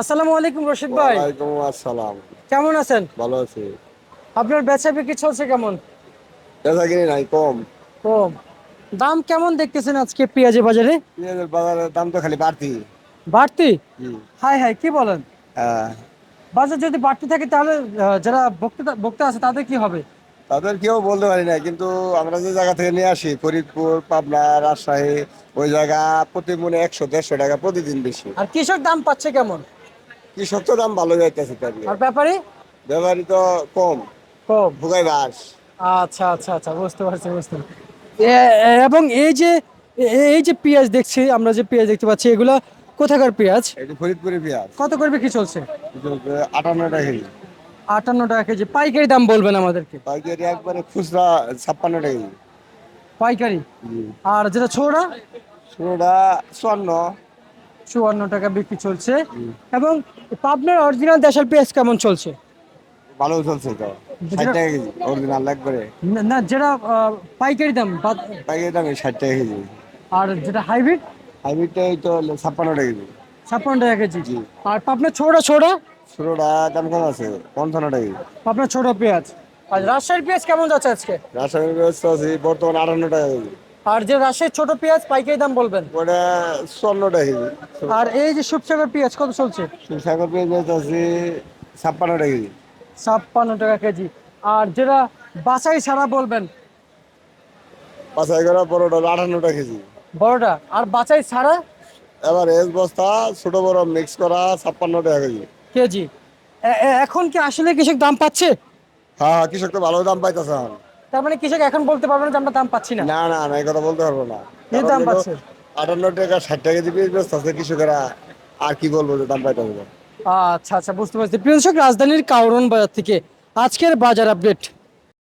আসসালামু আলাইকুম রশিদ ভাই। ওয়ালাইকুম আসসালাম। কেমন আছেন? ভালো আছি। আপনার বেচা বিক্রি চলছে কেমন? বেচা কিনি নাই কম। কম। দাম কেমন দেখতেছেন আজকে পেঁয়াজের বাজারে? পেঁয়াজের বাজারের দাম তো খালি বাড়তি। বাড়তি। হাই হাই কি বলেন? হ্যাঁ। বাজার যদি বাড়তি থাকে তাহলে যারা বক্তা বক্তা আছে তাদের কি হবে? তাদের কেউ বলতে পারি না কিন্তু আমরা যে জায়গা থেকে নিয়ে আসি ফরিদপুর পাবনা রাজশাহী ওই জায়গা প্রতি মনে একশো দেড়শো টাকা প্রতিদিন বেশি। আর কৃষক দাম পাচ্ছে কেমন? কৃষক তো দাম ভালো যাইতেছে তার আর ব্যাপারে? ব্যবহারী তো কম। কম? ভুগাই বাস। আচ্ছা আচ্ছা আচ্ছা বুঝতে পারছি বুঝতে এবং এই যে এই যে পেঁয়াজ দেখছি আমরা যে পেঁয়াজ দেখতে পাচ্ছি এগুলা কোথাকার পেঁয়াজ? এটি ফরিদপুরে পেঁয়াজ। কত করে বিক্রি চলছে? আটান্ন টাকা কেজি। আটান্ন টাকা কেজি। পাইকারি দাম বলবেন আমাদেরকে? পাইকারি একবারে খুচরা ছাপ্পান্ন টাকা কেজি। পাইকারি? আর যেটা ছোড়া ষোলোটা চুয়ান্ন। চুয়ান্ন টাকা বিক্রি চলছে। এবং পাবনার অরিজিনাল দেশের পেঁয়াজ কেমন চলছে? ভালো চলছে তো। ষাট টাকা কেজি অরিজিনাল একবারে না- যেটা পাইকারি দাম পাইকারি দামে ষাট টাকা কেজি। আর যেটা হাইব্রিড হাইব্রিডটা এই তো ছাপ্পান্ন টাকা কেজি। ছাপ্পান্ন টাকা কেজি। আর পাবনার ছোড়া ছোড়া ষোলোটা দাম কম আছে পঞ্চান্ন টাকা কেজি। পাবনার ছোট পেঁয়াজ। আর রাজশাহীর পেঁয়াজ কেমন যাচ্ছে আজকে? রাসায়নিক ব্যবস্থা আছে বর্তমানে আটান্ন টাকা কেজি। আর যে রাজশাহীর ছোট পেঁয়াজ পাইকারি দাম বলবেন? ওটা টাকা কেজি। আর এই যে সুপসাগর পেঁয়াজ কত চলছে? সাগর পেঁয়াজ আছে ছাপ্পান্ন টাকা কেজি। ছাপ্পান্ন টাকা কেজি। আর যেটা বাসাই ছাড়া বলবেন? বাছাই করা পরোটা আটান্ন টাকা কেজি। বড়টা? আর বাছাই ছাড়া? এবার এস বস্তা ছোট বড় মিক্স করা ছাপ্পান্ন টাকা কেজি। কেজি এখন কি আসলে কৃষক দাম পাচ্ছে? হ্যাঁ হ্যাঁ কৃষক তো ভালো দাম পাইতেছে তার মানে কৃষক এখন বলতে পারবে না যে আমরা দাম পাচ্ছি না। না না না এই কথা বলতে পারব না। কি দাম পাচ্ছে? আটান্ন টাকা ষাট টাকা দিয়ে পেঁয়াজ আছে কৃষকেরা আর কি বলব যে দাম পাইতে হবে? আচ্ছা আচ্ছা বুঝতে পারছি। প্রিয় দর্শক রাজধানীর কাউরন বাজার থেকে আজকের বাজার আপডেট